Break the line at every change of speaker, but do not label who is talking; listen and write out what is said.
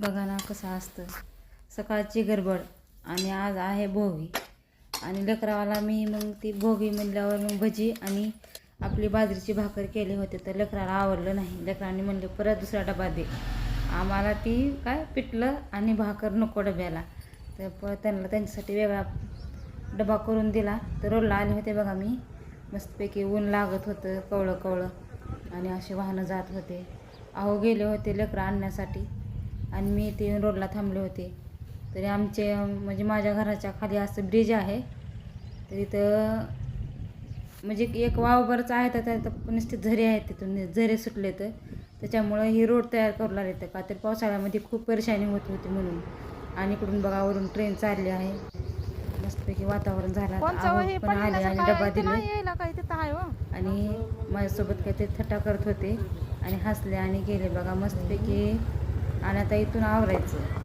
बघा ना कसं असतं. सकाळची गडबड आणि आज आहे भोगी. आणि लेकरावाला मी मग ती भोगी म्हणल्यावर मग भजी आणि आपली बाजरीची भाकर केली होती तर लेकराला आवडलं नाही. लेकरांनी म्हणले परत दुसरा डबा दे. आम्हाला ती काय पिठलं आणि भाकर नको डब्याला. तर प त्यांना त्यांच्यासाठी वेगळा डबा करून दिला. तर रोडला आले होते बघा मी. मस्तपैकी ऊन लागत होतं कवळं कवळं. आणि असे वाहनं जात होते. अहो गेले होते लेकरं आणण्यासाठी. आणि मी ते येऊन रोडला थांबले होते. तरी आमचे म्हणजे माझ्या घराच्या खाली असं ब्रिज आहे. तर इथं म्हणजे एक वावभरच आहे तर त्यात नुसते झरे आहेत तिथून झरे सुटले तर. त्याच्यामुळं ही रोड तयार करू लागले तर का तर पावसाळ्यामध्ये खूप परेशानी होत होती म्हणून. आणि इकडून बघा वरून ट्रेन चालली आहे. मस्तपैकी वातावरण झालं.
हे
पण आले आणि डबा दिले.
हो?
आणि माझ्यासोबत काही ते थट्टा करत होते. आणि हसले आणि गेले बघा मस्तपैकी. आणि आता इथून आवरायचं.